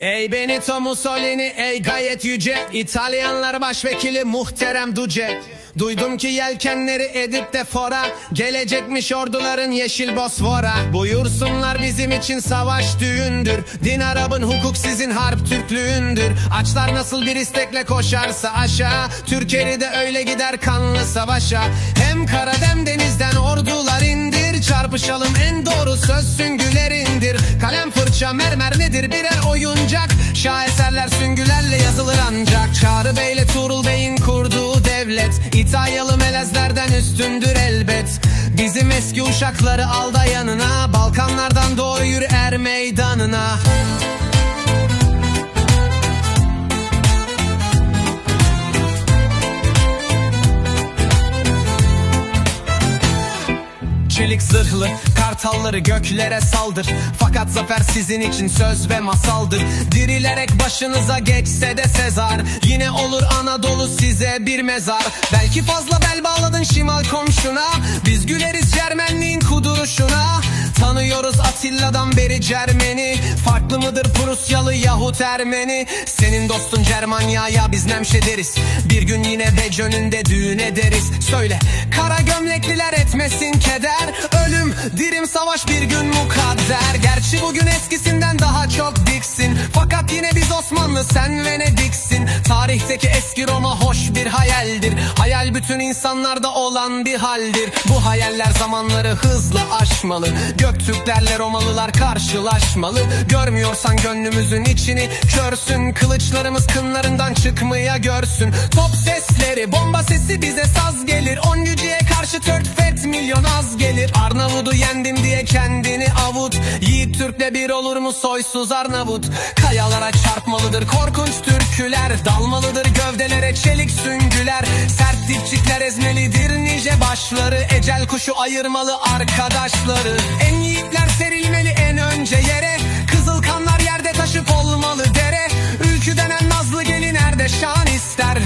Ey Benito Mussolini ey gayet yüce. İtalyanlar başvekili muhterem Duce. Duydum ki yelkenleri edip de fora. Gelecekmiş orduların yeşil Bosfora. Buyursunlar bizim için savaş düğündür. Din Arap'ın hukuk sizin harp Türklüğündür. Açlar nasıl bir istekle koşarsa aşağı. Türkeri de öyle gider kanlı savaşa. Hem karada hem denizden ordular indir. Çarpışalım en doğru söz süngülerindir Fırça mermer nedir? Birer oyuncak. Şaheserler süngülerle yazılır ancak. Çağrı Bey'le Tuğrul Bey'in kurduğu devlet. İtalyalı melezlerden üstündür elbet. Bizim eski uşakları al yanına. Balkanlardan doğru yürü er meydanına. Çelik zırhlı kartalları göklere saldır. Fakat zafer sizin için söz ve masaldır. Dirilerek başınıza geçse de Sezar. Yine olur Anadolu size bir mezar. Belki fazla bel bağladın şimal komşuna. Biz güleriz Cermenliğin kuduruşuna. Tanıyoruz Atilla'dan beri Cermeni. Farklı mıdır Prusyalı yahut Ermeni? Senin dostun Cermanya'ya biz nemşe deriz. Bir gün yine Bec önünde düğün ederiz. Söyle kara gömlekliler etmesin keder dirim savaş bir gün mukadder. Gerçi bugün eskisinden daha çok diksin. Fakat yine biz Osmanlı sen Venediksin Tarihteki eski Roma hoş bir hayaldir. Hayal bütün insanlarda olan bir haldir. Bu hayaller zamanları hızla aşmalı. Göktürklerle Romalılar karşılaşmalı. Görmüyorsan gönlümüzün içini körsün. Kılıçlarımız kınlarından çıkmaya görsün. Top sesleri bomba sesi bize saz gelir. On yüceye karşı tört milyon az gelir. Arnavut'u yendim diye kendini avut. Yiğit Türk'le bir olur mu soysuz Arnavut? Kayalara çarpmalıdır korkunç türküler. Dalmalıdır gövdelere çelik süngüler. Sert dipçikler ezmelidir nice başları. Ecel kuşu ayırmalı arkadaşları. En yiğitler serilmeli en önce yere. Kızıl kanlar yerde taşıp olmalı dere. Ülkü denen nazlı gelin nerede şan ister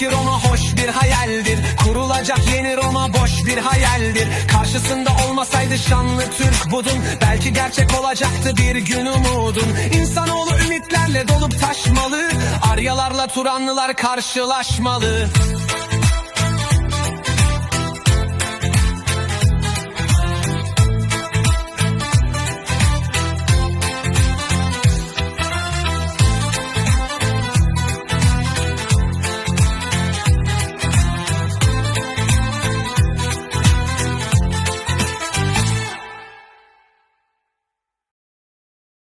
eski Roma hoş bir hayaldir. Kurulacak yeni Roma boş bir hayaldir. Karşısında olmasaydı şanlı Türk budun. Belki gerçek olacaktı bir gün umudun. İnsanoğlu ümitlerle dolup taşmalı. Aryalarla Turanlılar karşılaşmalı